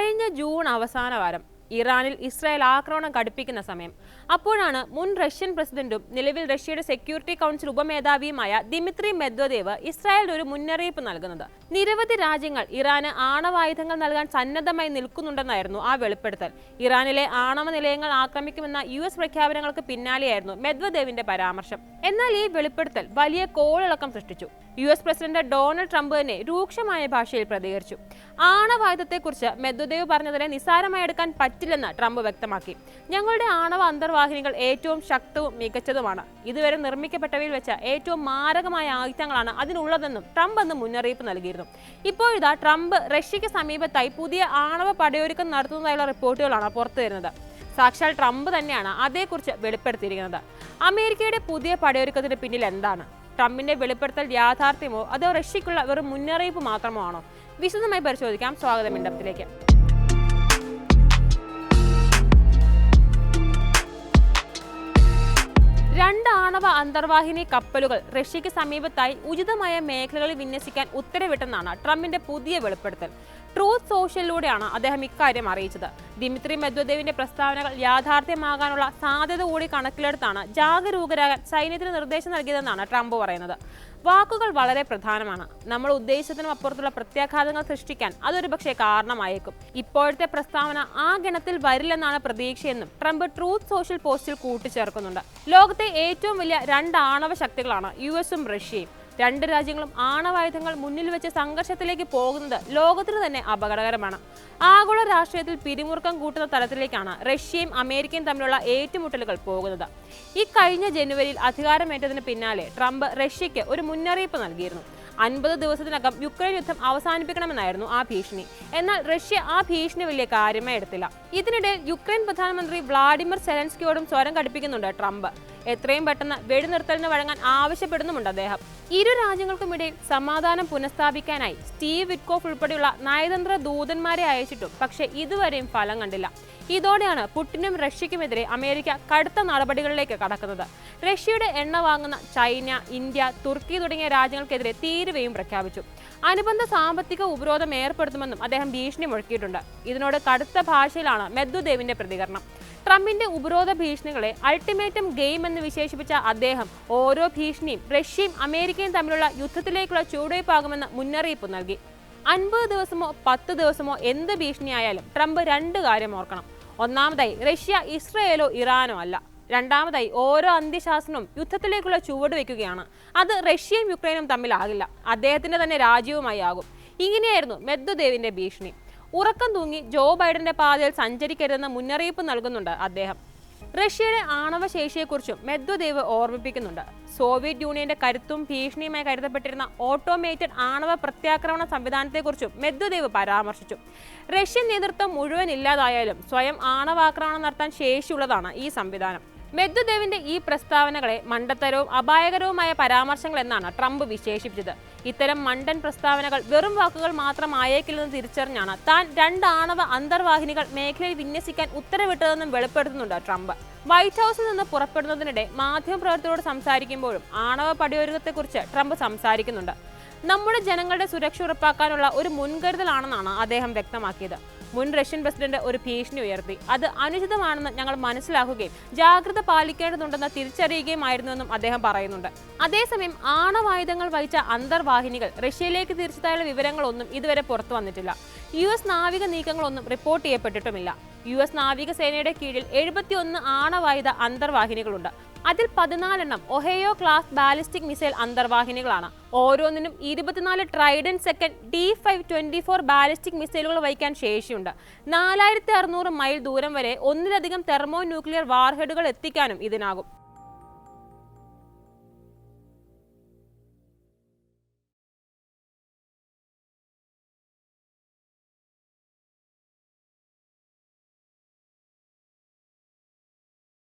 കഴിഞ്ഞ ജൂൺ അവസാന വാരം ഇറാനിൽ ഇസ്രായേൽ ആക്രമണം കടുപ്പിക്കുന്ന സമയം. അപ്പോഴാണ് മുൻ റഷ്യൻ പ്രസിഡന്റും നിലവിൽ റഷ്യയുടെ സെക്യൂരിറ്റി കൗൺസിൽ ഉപമേധാവിയുമായ ദിമിത്രി മെദ്വദേവ് ഇസ്രായേലിന് ഒരു മുന്നറിയിപ്പ് നൽകുന്നത്. നിരവധി രാജ്യങ്ങൾ ഇറാന് ആണവായുധങ്ങൾ നൽകാൻ സന്നദ്ധമായി നിൽക്കുന്നുണ്ടെന്നായിരുന്നു ആ വെളിപ്പെടുത്തൽ. ഇറാനിലെ ആണവ നിലയങ്ങൾ ആക്രമിക്കുമെന്ന യു എസ് പ്രഖ്യാപനങ്ങൾക്ക് പിന്നാലെയായിരുന്നു മെദ്വദേവിന്റെ പരാമർശം. എന്നാൽ ഈ വെളിപ്പെടുത്തൽ വലിയ കോളിളക്കം സൃഷ്ടിച്ചു. U S president Donald Trump തന്നെ രൂക്ഷമായ ഭാഷയിൽ പ്രതികരിച്ചു. ആണവായുധത്തെക്കുറിച്ച് മെദ്വദേവ് പറഞ്ഞതിനെ നിസാരമായി എടുക്കാൻ പറ്റില്ലെന്ന് ട്രംപ് വ്യക്തമാക്കി. ഞങ്ങളുടെ ആണവ അന്തർവാഹിനികൾ ഏറ്റവും ശക്തവും മികച്ചതുമാണ്. ഇതുവരെ നിർമ്മിക്കപ്പെട്ടവയിൽ വെച്ച ഏറ്റവും മാരകമായ ആയുധങ്ങളാണ് അതിനുള്ളതെന്നും ട്രംപ് അന്ന് മുന്നറിയിപ്പ് നൽകിയിരുന്നു. ഇപ്പോഴിതാ ട്രംപ് റഷ്യയ്ക്ക് സമീപത്തായി പുതിയ ആണവ പടയൊരുക്കം നടത്തുന്നതായുള്ള റിപ്പോർട്ടുകളാണ് പുറത്തു വരുന്നത്. സാക്ഷാൽ ട്രംപ് തന്നെയാണ് അതേക്കുറിച്ച് വെളിപ്പെടുത്തിയിരിക്കുന്നത്. അമേരിക്കയുടെ പുതിയ പടയൊരുക്കത്തിന് പിന്നിൽ എന്താണ്? ട്രംപിന്റെ വെളിപ്പെടുത്തൽ യാഥാർത്ഥ്യമോ അതോ റഷ്യക്കുള്ള വെറും മുന്നറിയിപ്പ് മാത്രമോ ആണോ? വിശദമായി പരിശോധിക്കാം. സ്വാഗതം ഇൻഡപ്തിലേക്ക്. ആണവ അന്തർവാഹിനി കപ്പലുകൾ റഷ്യയ്ക്ക് സമീപത്തായി ഉചിതമായ മേഖലകളിൽ വിന്യസിക്കാൻ ഉത്തരവിട്ടെന്നാണ് ട്രംപിന്റെ പുതിയ വെളിപ്പെടുത്തൽ. ട്രൂത്ത് സോഷ്യലിലൂടെയാണ് അദ്ദേഹം ഇക്കാര്യം അറിയിച്ചത്. ദിമിത്രി മെദ്വദേവിന്റെ പ്രസ്താവനകൾ യാഥാർത്ഥ്യമാകാനുള്ള സാധ്യത കൂടി കണക്കിലെടുത്താണ് ജാഗരൂകരാകാൻ സൈന്യത്തിന് നിർദ്ദേശം നൽകിയതെന്നാണ് ട്രംപ് പറയുന്നത്. വാക്കുകൾ വളരെ പ്രധാനമാണ്. നമ്മൾ ഉദ്ദേശത്തിനും അപ്പുറത്തുള്ള പ്രത്യാഘാതങ്ങൾ സൃഷ്ടിക്കാൻ അതൊരു പക്ഷേ കാരണമായേക്കും. ഇപ്പോഴത്തെ പ്രസ്താവന ആ ഗണത്തിൽ വരില്ലെന്നാണ് പ്രതീക്ഷയെന്നും ട്രംപ് ട്രൂത്ത് സോഷ്യൽ പോസ്റ്റിൽ കൂട്ടിച്ചേർക്കുന്നുണ്ട്. ലോകത്തെ ഏറ്റവും വലിയ രണ്ട് ആണവ ശക്തികളാണ് യു എസും റഷ്യയും. രണ്ട് രാജ്യങ്ങളും ആണവായുധങ്ങൾ മുന്നിൽ വെച്ച് സംഘർഷത്തിലേക്ക് പോകുന്നത് ലോകത്തിന് തന്നെ അപകടകരമാണ്. ആഗോള രാഷ്ട്രീയത്തിൽ പിരിമുറുക്കം കൂട്ടുന്ന തലത്തിലേക്കാണ് റഷ്യയും അമേരിക്കയും തമ്മിലുള്ള ഏറ്റുമുട്ടലുകൾ പോകുന്നത്. ഈ കഴിഞ്ഞ ജനുവരിയിൽ അധികാരമേറ്റതിന് പിന്നാലെ ട്രംപ് റഷ്യയ്ക്ക് ഒരു മുന്നറിയിപ്പ് നൽകിയിരുന്നു. അൻപത് ദിവസത്തിനകം യുക്രൈൻ യുദ്ധം അവസാനിപ്പിക്കണമെന്നായിരുന്നു ആ ഭീഷണി. എന്നാൽ റഷ്യ ആ ഭീഷണി വലിയ കാര്യമായി എടുത്തില്ല. ഇതിനിടെ യുക്രൈൻ പ്രധാനമന്ത്രി വ്ളാഡിമിർ സെലൻസ്കിയോടും സ്വരം കടുപ്പിക്കുന്നുണ്ട് ട്രംപ്. എത്രയും പെട്ടെന്ന് വെടിനിർത്തലിന് വഴങ്ങാൻ ആവശ്യപ്പെടുന്നുമുണ്ട് അദ്ദേഹം. ഇരു രാജ്യങ്ങൾക്കുമിടയിൽ സമാധാനം പുനഃസ്ഥാപിക്കാനായി സ്റ്റീവ് വിറ്റ്കോഫ് ഉൾപ്പെടെയുള്ള നയതന്ത്ര ദൂതന്മാരെ അയച്ചിട്ടും പക്ഷേ ഇതുവരെയും ഫലം കണ്ടില്ല. ഇതോടെയാണ് പുട്ടിനും റഷ്യയ്ക്കുമെതിരെ അമേരിക്ക കടുത്ത നടപടികളിലേക്ക് കടക്കുന്നത്. റഷ്യയുടെ എണ്ണ വാങ്ങുന്ന ചൈന ഇന്ത്യ തുർക്കി തുടങ്ങിയ രാജ്യങ്ങൾക്കെതിരെ തീരുവയും പ്രഖ്യാപിച്ചു. അനുബന്ധ സാമ്പത്തിക ഉപരോധം ഏർപ്പെടുത്തുമെന്നും അദ്ദേഹം ഭീഷണി മുഴക്കിയിട്ടുണ്ട്. ഇതിനോട് കടുത്ത ഭാഷയിലാണ് മെദ്ദുദേവിന്റെ പ്രതികരണം. ട്രംപിന്റെ ഉപരോധ ഭീഷണികളെ അൾട്ടിമേറ്റം ഗെയിം എന്ന് വിശേഷിപ്പിച്ച അദ്ദേഹം ഓരോ ഭീഷണിയും റഷ്യയും അമേരിക്കയും തമ്മിലുള്ള യുദ്ധത്തിലേക്കുള്ള ചുവടുവയ്പാകുമെന്ന് മുന്നറിയിപ്പ് നൽകി. അൻപത് ദിവസമോ പത്ത് ദിവസമോ എന്ത് ഭീഷണിയായാലും ട്രംപ് രണ്ട് കാര്യം ഓർക്കണം. ഒന്നാമതായി റഷ്യ ഇസ്രയേലോ ഇറാനോ അല്ല. രണ്ടാമതായി ഓരോ അന്ത്യശാസനവും യുദ്ധത്തിലേക്കുള്ള ചുവട് വെക്കുകയാണ് അത് റഷ്യയും യുക്രൈനും തമ്മിലാകില്ല. അദ്ദേഹത്തിന്റെ തന്നെ രാജ്യവുമായി ആകും. ഇങ്ങനെയായിരുന്നു മെദ്ദുദേവിന്റെ ഭീഷണി. ഉറക്കം തൂങ്ങി ജോ ബൈഡന്റെ പാതയിൽ സഞ്ചരിക്കരുതെന്ന മുന്നറിയിപ്പ് നൽകുന്നുണ്ട് അദ്ദേഹം. റഷ്യയുടെ ആണവ ശേഷിയെക്കുറിച്ചും മെദ്വദേവ് ഓർമ്മിപ്പിക്കുന്നുണ്ട്. സോവിയറ്റ് യൂണിയന്റെ കരുത്തും ഭീഷണിയുമായി കരുതപ്പെട്ടിരുന്ന ഓട്ടോമേറ്റഡ് ആണവ പ്രത്യാക്രമണ സംവിധാനത്തെക്കുറിച്ചും മെദ്വദേവ് പരാമർശിച്ചു. റഷ്യൻ നേതൃത്വം മുഴുവൻ ഇല്ലാതായാലും സ്വയം ആണവാക്രമണം നടത്താൻ ശേഷിയുള്ളതാണ് ഈ സംവിധാനം. മെദ്വദേവിന്റെ ഈ പ്രസ്താവനകളെ മണ്ടത്തരവും അപായകരവുമായ പരാമർശങ്ങൾ എന്നാണ് ട്രംപ് വിശേഷിപ്പിച്ചത്. ഇത്തരം മണ്ടൻ പ്രസ്താവനകൾ വെറും വാക്കുകൾ മാത്രമായേക്കില്ലെന്ന് തിരിച്ചറിഞ്ഞാണ് താൻ രണ്ട് ആണവ അന്തർവാഹിനികൾ മേഖലയിൽ വിന്യസിക്കാൻ ഉത്തരവിട്ടതെന്നും വെളിപ്പെടുത്തുന്നുണ്ട് ട്രംപ്. വൈറ്റ് ഹൗസിൽ നിന്ന് പുറപ്പെടുന്നതിനിടെ മാധ്യമപ്രവർത്തകരോട് സംസാരിക്കുമ്പോഴും ആണവ പടയൊരുക്കത്തെക്കുറിച്ച് ട്രംപ് സംസാരിക്കുന്നുണ്ട്. നമ്മുടെ ജനങ്ങളുടെ സുരക്ഷ ഉറപ്പാക്കാനുള്ള ഒരു മുൻകരുതലാണെന്നാണ് അദ്ദേഹം വ്യക്തമാക്കിയത്. മുൻ റഷ്യൻ പ്രസിഡന്റ് ഒരു ഭീഷണി ഉയർത്തി. അത് അനുചിതമാണെന്ന് ഞങ്ങൾ മനസ്സിലാക്കുകയും ജാഗ്രത പാലിക്കേണ്ടതുണ്ടെന്ന് തിരിച്ചറിയുകയുമായിരുന്നുവെന്നും അദ്ദേഹം പറയുന്നുണ്ട്. അതേസമയം ആണവായുധങ്ങൾ വഹിച്ച അന്തർവാഹിനികൾ റഷ്യയിലേക്ക് തിരിച്ചതായുള്ള വിവരങ്ങളൊന്നും ഇതുവരെ പുറത്തു വന്നിട്ടില്ല. യു എസ് നാവിക നീക്കങ്ങളൊന്നും റിപ്പോർട്ട് ചെയ്യപ്പെട്ടിട്ടുമില്ല. യു എസ് നാവികസേനയുടെ കീഴിൽ എഴുപത്തിയൊന്ന് ആണവായുധ അന്തർവാഹിനികളുണ്ട്. അതിൽ പതിനാലെണ്ണം ഒഹയോ ക്ലാസ് ബാലിസ്റ്റിക് മിസൈൽ അന്തർവാഹിനികളാണ്. ഓരോന്നിനും ഇരുപത്തിനാല് Trident second D five twenty four ballistic മിസൈലുകൾ വഹിക്കാൻ ശേഷിയുണ്ട്. നാലായിരത്തി അറുന്നൂറ് മൈൽ ദൂരം വരെ ഒന്നിലധികം തെർമോ ന്യൂക്ലിയർ വാർഹെഡുകൾ എത്തിക്കാനും ഇതിനാകും.